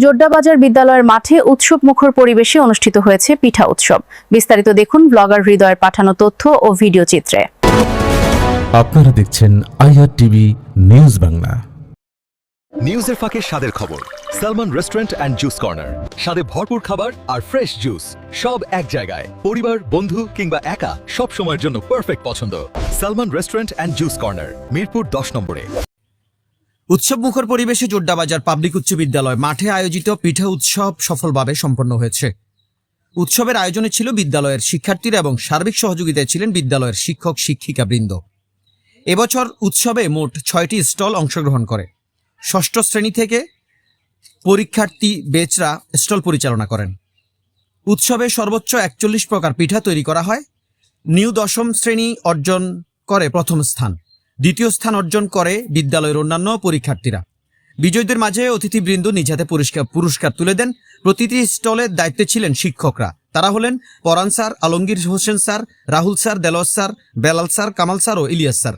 জোড্ডাবাজার বিদ্যালয়ের মাঠে উৎসব মুখর পরিবেশে অনুষ্ঠিত হয়েছে পিঠা উৎসব। বিস্তারিত দেখুন ব্লগার হৃদয়ের পাঠানো তথ্য ও ভিডিও চিত্রে। আপনারা দেখছেন আইআর টিভি নিউজ বাংলা। নিউজের ফাঁকে স্বাদের খবর Salman restaurant and juice corner. স্বাদে ভরপুর খাবার আর ফ্রেশ জুস সব এক জায়গায়। পরিবার বন্ধু কিংবা একা সব সময়ের জন্য পারফেক্ট পছন্দ। Salman restaurant and juice corner Mirpur দশ নম্বরে। উৎসব মুখর পরিবেশে জোড্ডাবাজার পাবলিক উচ্চ বিদ্যালয় মাঠে আয়োজিত পিঠা উৎসব সফলভাবে সম্পন্ন হয়েছে। উৎসবের আয়োজনে ছিল বিদ্যালয়ের শিক্ষার্থীরা এবং সার্বিক সহযোগিতায় ছিলেন বিদ্যালয়ের শিক্ষক শিক্ষিকা বৃন্দ এবছর উৎসবে মোট ছয়টি স্টল অংশগ্রহণ করে। ষষ্ঠ শ্রেণি থেকে পরীক্ষার্থী বেচরা স্টল পরিচালনা করেন। উৎসবে সর্বোচ্চ একচল্লিশ প্রকার পিঠা তৈরি করা হয়। নিউ দশম শ্রেণি অর্জন করে প্রথম স্থান। দ্বিতীয় স্থান অর্জন করে বিদ্যালয়ের অন্যান্য পরীক্ষার্থীরা। বিজয়ীদের মাঝে অতিথিবৃন্দ নিজ হাতে পুরস্কার পুরস্কার তুলে দেন। প্রতিটি স্টলের দায়িত্বে ছিলেন শিক্ষকরা। তারা হলেন Paran sir, Alamgir Hossain sir, Rahul sir, Delwar sir, Belal sir, Kamal sir ও ইলিয়াস স্যার।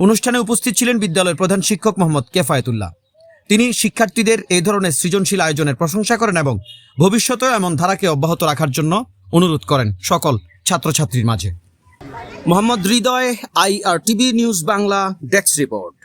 অনুষ্ঠানে উপস্থিত ছিলেন বিদ্যালয়ের প্রধান শিক্ষক মোহাম্মদ কেফায়তুল্লাহ। তিনি শিক্ষার্থীদের এই ধরনের সৃজনশীল আয়োজনের প্রশংসা করেন এবং ভবিষ্যতেও এমন ধারাকে অব্যাহত রাখার জন্য অনুরোধ করেন সকল ছাত্রছাত্রীর মাঝে। Mohammad Hridoy I R TV news Bangla desk report.